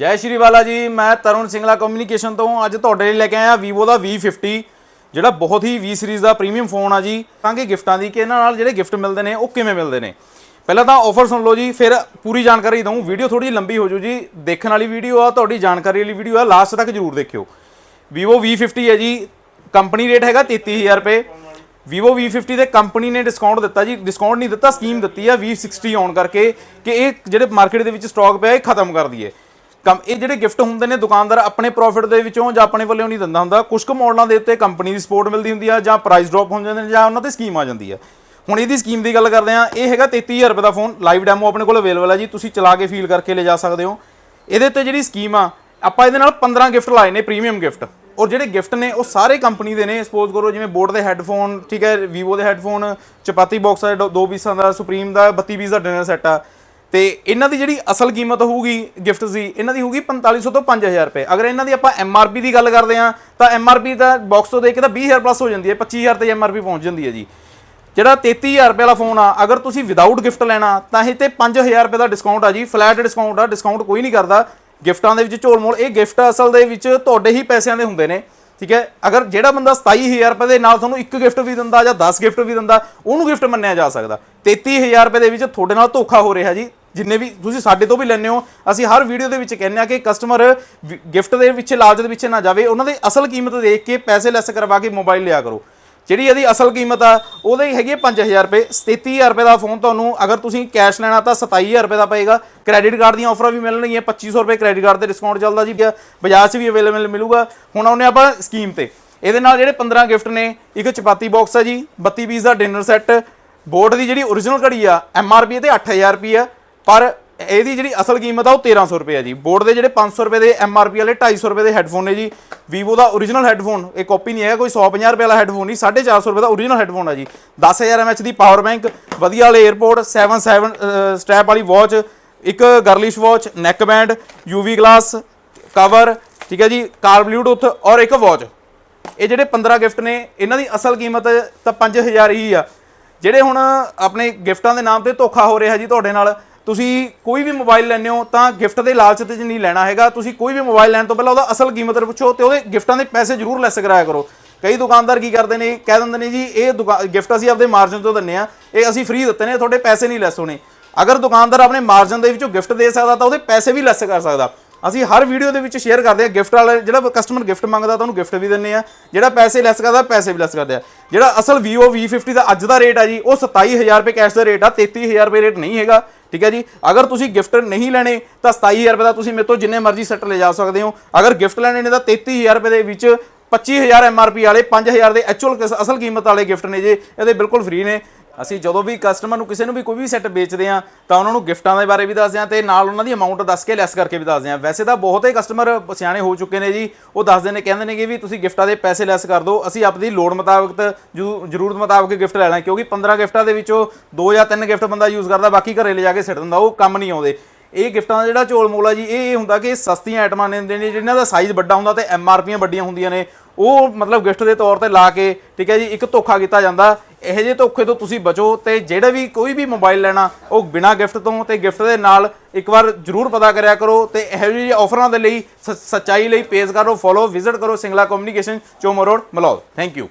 ਜੈ ਸ਼੍ਰੀ ਬਾਲਾ ਜੀ, ਮੈਂ ਤਰੁਣ ਸਿੰਗਲਾ ਕਮਿਊਨੀਕੇਸ਼ਨ ਤੋਂ ਅੱਜ ਤੁਹਾਡੇ ਲਈ ਲੈ ਕੇ ਆਇਆ Vivo ਦਾ V50, ਜਿਹੜਾ ਬਹੁਤ ਹੀ V ਸੀਰੀਜ਼ ਦਾ ਪ੍ਰੀਮੀਅਮ ਫੋਨ ਆ ਜੀ। ਤਾਂ ਕਿ ਗਿਫਟਾਂ ਦੀ ਕਿ ਇਹਨਾਂ ਨਾਲ ਜਿਹੜੇ ਗਿਫਟ ਮਿਲਦੇ ਨੇ, ਉਹ ਕਿਵੇਂ ਮਿਲਦੇ ਨੇ। ਪਹਿਲਾਂ ਤਾਂ ਆਫਰ ਸੁਣ ਲਓ ਜੀ, ਫਿਰ ਪੂਰੀ ਜਾਣਕਾਰੀ ਦਊਂ। ਵੀਡੀਓ ਥੋੜੀ ਜਿਹੀ ਲੰਬੀ ਹੋ ਜੂ ਜੀ। ਦੇਖਣ ਵਾਲੀ ਵੀਡੀਓ ਆ, ਤੁਹਾਡੀ ਜਾਣਕਾਰੀ ਵਾਲੀ ਵੀਡੀਓ ਆ ਲਾਸਟ ਤੱਕ ਜਰੂਰ ਦੇਖਿਓ। Vivo V50 ਹੈ ਜੀ ਕੰਪਨੀ ਰੇਟ ਹੈਗਾ 33000 ਰੁਪਏ। Vivo V50 ਦੇ ਕੰਪਨੀ ਨੇ ਡਿਸਕਾਊਂਟ ਦਿੱਤਾ ਜੀ। ਡਿਸਕਾਊਂਟ ਨਹੀਂ ਦਿੱਤਾ ਸਕੀਮ ਦਿੱਤੀ ਆ V60 ਆਨ ਕਰਕੇ ਕਿ ਇਹ ਜਿਹੜੇ ਮਾਰਕੀਟ ਦੇ ਵਿੱਚ ਸਟਾਕ ਪਿਆ, ਇਹ ਖਤਮ ਕਰ ਦਈਏ। ਕੰਮ ਇਹ ਜਿਹੜੇ ਗਿਫਟ ਹੁੰਦੇ ਨੇ, ਦੁਕਾਨਦਾਰ ਆਪਣੇ ਪ੍ਰੋਫਿਟ ਦੇ ਵਿੱਚੋਂ ਜਾਂ ਆਪਣੇ ਵੱਲੋਂ ਨਹੀਂ ਦਿੰਦਾ ਹੁੰਦਾ। ਕੁਝ ਕੁ ਮਾਡਲਾਂ ਦੇ ਉੱਤੇ ਕੰਪਨੀ ਦੀ ਸਪੋਰਟ ਮਿਲਦੀ ਹੁੰਦੀ ਆ ਜਾਂ ਪ੍ਰਾਈਸ ਡ੍ਰੌਪ ਹੋ ਜਾਂਦੇ ਨੇ ਜਾਂ ਉਹਨਾਂ ਤੇ ਸਕੀਮ ਆ ਜਾਂਦੀ ਆ। ਹੁਣ ਇਹਦੀ ਸਕੀਮ ਦੀ ਗੱਲ ਕਰਦੇ ਆ ਇਹ ਹੈਗਾ 33000 ਰੁਪਏ ਦਾ ਫੋਨ ਲਾਈਵ ਡੈਮੋ ਆਪਣੇ ਕੋਲ ਅਵੇਲੇਬਲ ਆ ਜੀ, ਤੁਸੀਂ ਚਲਾ ਕੇ ਫੀਲ ਕਰਕੇ ਲੈ ਜਾ ਸਕਦੇ ਹੋ। ਇਹਦੇ ਉੱਤੇ ਜਿਹੜੀ ਸਕੀਮ ਆ, ਆਪਾਂ ਇਹਦੇ ਨਾਲ 15 ਗਿਫਟ ਲਾਏ ਨੇ ਪ੍ਰੀਮੀਅਮ ਗਿਫਟ ਔਰ ਜਿਹੜੇ ਗਿਫਟ ਨੇ, ਉਹ ਸਾਰੇ ਕੰਪਨੀ ਦੇ ਨੇ। ਸਪੋਜ਼ ਕਰੋ ਜਿਵੇਂ ਬੋਟ ਦੇ ਹੈੱਡਫੋਨ ਠੀਕ ਹੈ ਵੀਵੋ ਦੇ ਹੈੱਡਫੋਨ ਚਪਾਤੀ ਬਾਕਸ ਦਾ ਦੋ ਪੀਸਾਂ ਦਾ ਸੁਪਰੀਮ ਦਾ 32 ਪੀਸ ਦਾ ਡਿਨਰ ਸੈੱਟ ਆ। ਤੇ ਇਹਨਾਂ ਦੀ ਜਿਹੜੀ ਅਸਲ ਕੀਮਤ ਹੋਊਗੀ ਗਿਫਟ ਦੀ, ਇਹਨਾਂ ਦੀ ਹੋਊਗੀ 4500 ਤੋਂ 5000 ਰੁਪਏ। ਅਗਰ ਇਹਨਾਂ ਦੀ ਆਪਾਂ ਐਮਆਰਪੀ ਦੀ ਗੱਲ ਕਰਦੇ ਆ ਤਾਂ ਐਮਆਰਪੀ ਦਾ ਬਾਕਸ ਤੋਂ ਦੇਖ ਕੇ ਤਾਂ 20000 ਪਲੱਸ ਹੋ ਜਾਂਦੀ ਹੈ 25000 ਤੇ ਐਮਆਰਪੀ ਪਹੁੰਚ ਜਾਂਦੀ ਹੈ ਜੀ। ਜਿਹੜਾ 33000 ਰੁਪਏ ਵਾਲਾ ਫੋਨ ਆ, ਅਗਰ ਤੁਸੀਂ ਵਿਦਆਊਟ ਗਿਫਟ ਲੈਣਾ, ਤਾਂ ਇਹ ਤੇ 5000 ਰੁਪਏ ਦਾ ਡਿਸਕਾਊਂਟ ਆ ਜੀ ਫਲੈਟ ਡਿਸਕਾਊਂਟ ਆ ਡਿਸਕਾਊਂਟ ਕੋਈ ਨਹੀਂ ਕਰਦਾ। ਗਿਫਟਾਂ ਦੇ ਵਿੱਚ ਝੋਲ ਮੋਲ, ਇਹ ਗਿਫਟ ਅਸਲ ਦੇ ਵਿੱਚ ਤੁਹਾਡੇ ਹੀ ਪੈਸਿਆਂ ਦੇ ਹੁੰਦੇ ਨੇ, ਠੀਕ ਹੈ? ਅਗਰ ਜਿਹੜਾ ਬੰਦਾ 27000 ਰੁਪਏ ਦੇ ਨਾਲ ਤੁਹਾਨੂੰ ਇੱਕ ਗਿਫਟ ਵੀ ਦਿੰਦਾ ਜਾਂ 10 ਗਿਫਟ ਵੀ ਦਿੰਦਾ, ਉਹਨੂੰ ਗਿਫਟ ਮੰਨਿਆ ਜਾ ਸਕਦਾ। 33000 ਰੁਪਏ ਦੇ ਵਿੱਚ ਤੁਹਾਡੇ ਨਾਲ ਧੋਖਾ ਹੋ ਰਿਹਾ ਜੀ ਜਿੰਨੇ ਵੀ ਤੁਸੀਂ ਸਾਡੇ ਤੋਂ ਵੀ ਲੈਂਦੇ ਹੋ, ਅਸੀਂ ਹਰ ਵੀਡੀਓ ਦੇ ਵਿੱਚ ਕਹਿੰਦੇ ਆ ਕਿ ਕਸਟਮਰ ਗਿਫਟ ਦੇ ਵਿੱਚ ਲਾਲਚ ਦੇ ਵਿੱਚ ਨਾ ਜਾਵੇ। ਉਹਨਾਂ ਦੀ ਅਸਲ ਕੀਮਤ ਦੇਖ ਕੇ ਪੈਸੇ ਲੈਸ ਕਰਵਾ ਕੇ ਮੋਬਾਈਲ ਲਿਆ ਕਰੋ। ਜਿਹੜੀ ਇਹਦੀ ਅਸਲ ਕੀਮਤ ਆ, ਉਹਦੇ ਹੈਗੀ ਹੈ 5000 ਰੁਪਏ। 37000 ਰੁਪਏ ਦਾ ਫੋਨ ਤੁਹਾਨੂੰ, ਅਗਰ ਤੁਸੀਂ ਕੈਸ਼ ਲੈਣਾ ਤਾਂ 27000 ਰੁਪਏ ਦਾ ਪਏਗਾ। ਕ੍ਰੈਡਿਟ ਕਾਰਡ ਦੀਆਂ ਆਫਰਾਂ ਵੀ ਮਿਲਣਗੀਆਂ 2500 ਰੁਪਏ ਕ੍ਰੈਡਿਟ ਕਾਰਡ ਤੇ ਡਿਸਕਾਊਂਟ ਚੱਲਦਾ ਜੀ। ਬਜਾਜ 'ਚ ਵੀ ਅਵੇਲੇਬਲ ਮਿਲੂਗਾ। ਹੁਣ ਆਉਨੇ ਆਪਾਂ ਸਕੀਮ ਤੇ। ਇਹਦੇ ਨਾਲ ਜਿਹੜੇ 15 ਗਿਫਟ ਨੇ, ਇੱਕ ਚਪਾਤੀ ਬਾਕਸ ਆ ਜੀ 32 ਪੀਸ ਦਾ ਡਿਨਰ ਸੈੱਟ ਬੋਟ ਦੀ ਜਿਹੜੀ origignal ਘੜੀ ਆ ਐੱਮ ਆਰ ਪੀ ਤੇ 8000 ਰੁਪਏ ਆ। ਪਰ ਇਹਦੀ ਜਿਹੜੀ ਅਸਲ ਕੀਮਤ ਆ ਉਹ 1300 ਰੁਪਏ ਆ ਜੀ। ਬੋਰਡ ਦੇ ਜਿਹੜੇ 500 ਰੁਪਏ ਦੇ ਐੱਮ ਆਰ ਪੀ ਵਾਲੇ 250 ਰੁਪਏ ਦੇ ਹੈੱਡਫੋਨ ਨੇ ਜੀ। Vivo ਦਾ origignal ਹੈੱਡਫੋਨ, ਇਹ ਕਾਪੀ ਨਹੀਂ ਹੈਗਾ, ਕੋਈ 150 ਰੁਪਏ ਵਾਲਾ ਹੈੱਡਫੋਨ ਨਹੀਂ 450 ਰੁਪਏ ਦਾ origignal ਹੈੱਡਫੋਨ ਆ ਜੀ। 10000 mAh ਦੀ ਪਾਵਰ ਬੈਂਕ ਵਧੀਆ ਵਾਲੇ 에어ਪੋਰਟ 77 ਸਟ੍ਰੈਪ ਵਾਲੀ ਵਾਚ ਇੱਕ girlish watch neck band UV glass cover ਠੀਕ ਹੈ ਜੀ ਕਾਰ ਬਲੂਟੁੱਥ ਔਰ ਇੱਕ ਵਾਚ ਇਹ ਜਿਹੜੇ 15 ਗਿਫਟ ਨੇ, ਇਹਨਾਂ ਦੀ ਅਸਲ ਕੀਮਤ ਤਾਂ 5000 ਹੀ ਆ। ਜਿਹੜੇ ਹੁਣ ਆਪਣੇ ਗਿਫਟਾਂ ਦੇ ਨਾਮ ਤੇ ਧੋਖਾ ਹੋ ਰਿਹਾ ਜੀ ਤੁਹਾਡੇ ਨਾਲ ਤੁਸੀਂ ਕੋਈ ਵੀ ਮੋਬਾਈਲ ਲੈਣੇ ਹੋ ਤਾਂ ਗਿਫਟ ਦੇ ਲਾਲਚ ਤੇ ਨਹੀਂ ਲੈਣਾ ਹੈਗਾ। ਤੁਸੀਂ ਕੋਈ ਵੀ ਮੋਬਾਈਲ ਲੈਣ ਤੋਂ ਪਹਿਲਾਂ ਉਹਦਾ ਅਸਲ ਕੀਮਤ ਪੁੱਛੋ ਤੇ ਉਹਦੇ ਗਿਫਟਾਂ ਦੇ ਪੈਸੇ ਜ਼ਰੂਰ ਲੈਸ ਕਰਾਇਆ ਕਰੋ। ਕਈ ਦੁਕਾਨਦਾਰ ਕੀ ਕਰਦੇ ਨੇ, ਕਹਿ ਦਿੰਦੇ ਨੇ ਜੀ, ਇਹ ਗਿਫਟ ਅਸੀਂ ਆਪਦੇ ਮਾਰਜਨ ਤੋਂ ਦਿੰਨੇ ਆ ਇਹ ਅਸੀਂ ਫ੍ਰੀ ਦਿੱਤੇ ਨੇ, ਤੁਹਾਡੇ ਪੈਸੇ ਨਹੀਂ ਲੈਸ ਹੋਣੇ। ਅਗਰ ਦੁਕਾਨਦਾਰ ਆਪਣੇ ਮਾਰਜਨ ਦੇ ਵਿੱਚੋਂ ਗਿਫਟ ਦੇ ਸਕਦਾ ਤਾਂ ਉਹਦੇ ਪੈਸੇ ਵੀ ਲੈਸ ਕਰ ਸਕਦਾ। ਅਸੀਂ ਹਰ ਵੀਡੀਓ ਦੇ ਵਿੱਚ ਸ਼ੇਅਰ ਕਰਦੇ ਆ ਗਿਫਟ ਵਾਲਾ, ਜਿਹੜਾ ਕਸਟਮਰ ਗਿਫਟ ਮੰਗਦਾ ਤਾਂ ਉਹਨੂੰ ਗਿਫਟ ਵੀ ਦਿੰਨੇ ਆ ਜਿਹੜਾ ਪੈਸੇ ਲੈਸ ਕਰਦਾ, ਪੈਸੇ ਵੀ ਲੈਸ ਕਰਦੇ ਆ ਜਿਹੜਾ ਅਸਲ Vivo V50 ਦਾ ਅੱਜ ਦਾ ਰੇਟ ਆ ਜੀ, ਉਹ 27000 ਰੁਪਏ ਕੈਸ਼ ਦਾ ਰੇਟ ਆ 33000 ਰੁਪਏ ਰੇਟ ਨਹੀਂ ਹੈਗਾ। ਠੀਕ ਹੈ ਜੀ? ਅਗਰ ਤੁਸੀਂ ਗਿਫਟ ਨਹੀਂ ਲੈਣੇ, ਤਾਂ 27000 ਰੁਪਏ ਦਾ ਤੁਸੀਂ ਮੇਰੇ ਤੋਂ ਜਿੰਨੇ ਮਰਜ਼ੀ ਸੈੱਟ ਲੈ ਜਾ ਸਕਦੇ ਹੋ। ਅਗਰ ਗਿਫਟ ਲੈਣੇ ਨੇ, ਤਾਂ 33000 ਰੁਪਏ ਦੇ ਵਿੱਚ 25000 ਐਮਆਰਪੀ ਵਾਲੇ 5000 ਦੇ ਐਕਚੁਅਲ ਅਸਲ ਕੀਮਤ ਵਾਲੇ ਗਿਫਟ ਨੇ ਜੀ। ਇਹਦੇ ਬਿਲਕੁਲ ਫ੍ਰੀ ਨੇ। ਅਸੀਂ ਜਦੋਂ ਵੀ ਕਸਟਮਰ ਨੂੰ ਕਿਸੇ ਨੂੰ ਵੀ ਕੋਈ ਵੀ ਸੈੱਟ ਵੇਚਦੇ ਆ ਤਾਂ ਉਹਨਾਂ ਨੂੰ ਗਿਫਟਾਂ ਦੇ ਬਾਰੇ ਵੀ ਦੱਸਦੇ ਆ ਤੇ ਨਾਲ ਉਹਨਾਂ ਦੀ ਅਮਾਉਂਟ ਦੱਸ ਕੇ ਲੈਸ ਕਰਕੇ ਵੀ ਦੱਸਦੇ ਆ ਵੈਸੇ ਤਾਂ ਬਹੁਤੇ ਕਸਟਮਰ ਸਿਆਣੇ ਹੋ ਚੁੱਕੇ ਨੇ ਜੀ। ਉਹ ਦੱਸਦੇ ਨੇ, ਕਹਿੰਦੇ ਨੇ ਕਿ ਵੀ ਤੁਸੀਂ ਗਿਫਟਾਂ ਦੇ ਪੈਸੇ ਲੈਸ ਕਰ ਦਿਓ। ਅਸੀਂ ਆਪਣੀ ਲੋੜ ਮੁਤਾਬਕ ਤਾਂ ਜ਼ਰੂਰਤ ਮੁਤਾਬਕ ਗਿਫਟ ਲੈ ਲੈਣਾ ਕਿਉਂਕਿ 15 ਗਿਫਟਾਂ ਦੇ ਵਿੱਚੋਂ ਦੋ ਜਾਂ ਤਿੰਨ ਗਿਫਟ ਬੰਦਾ ਯੂਜ਼ ਕਰਦਾ, ਬਾਕੀ ਘਰੇ ਲੈ ਜਾ ਕੇ ਸਿੱਟ ਦਿੰਦਾ, ਉਹ ਕੰਮ ਨਹੀਂ ਆਉਂਦੇ। ਇਹ ਗਿਫਟਾਂ ਦਾ ਜਿਹੜਾ ਝੋਲ ਮੋਲ ਆ ਜੀ, ਇਹ ਹੁੰਦਾ ਕਿ ਸਸਤੀਆਂ ਆਈਟਮਾਂ ਨੇ ਹੁੰਦੇ ਨੇ, ਜਿਨ੍ਹਾਂ ਦਾ ਸਾਈਜ਼ ਵੱਡਾ ਹੁੰਦਾ ਤੇ ਪੀਆਂ ਵੱਡੀਆਂ ਹੁੰਦੀਆਂ ਨੇ, ਉਹ ਮਤਲਬ ਗਿਫਟ ਦੇ ਤੌਰ ਤੇ ਲਾ ਕੇ, ਠੀਕ ਹੈ ਜੀ, ਇੱਕ ਧੋਖਾ ਕੀਤਾ ਜਾਂਦਾ। ਇਹੋ ਜਿਹੇ ਧੋਖੇ ਤੋਂ ਤੁਸੀਂ ਬਚੋ ਤੇ ਜਿਹੜਾ ਵੀ ਕੋਈ ਵੀ ਮੋਬਾਈਲ ਲੈਣਾ, ਉਹ ਬਿਨਾ ਗਿਫਟ ਤੋਂ ਤੇ ਗਿਫਟ ਦੇ ਨਾਲ ਇੱਕ ਵਾਰ ਜਰੂਰ ਪਤਾ ਕਰਿਆ ਕਰੋ ਤੇ ਇਹੋ ਜਿਹੇ ਆਫਰਾਂ ਦੇ ਲਈ ਸ- ਸੱਚਾਈ ਲਈ ਪੇਜ ਕਰੋ ਫੋਲੋ ਵਿਜ਼ਿਟ ਕਰੋ Singla communication Chomo road, Malaud. Thank you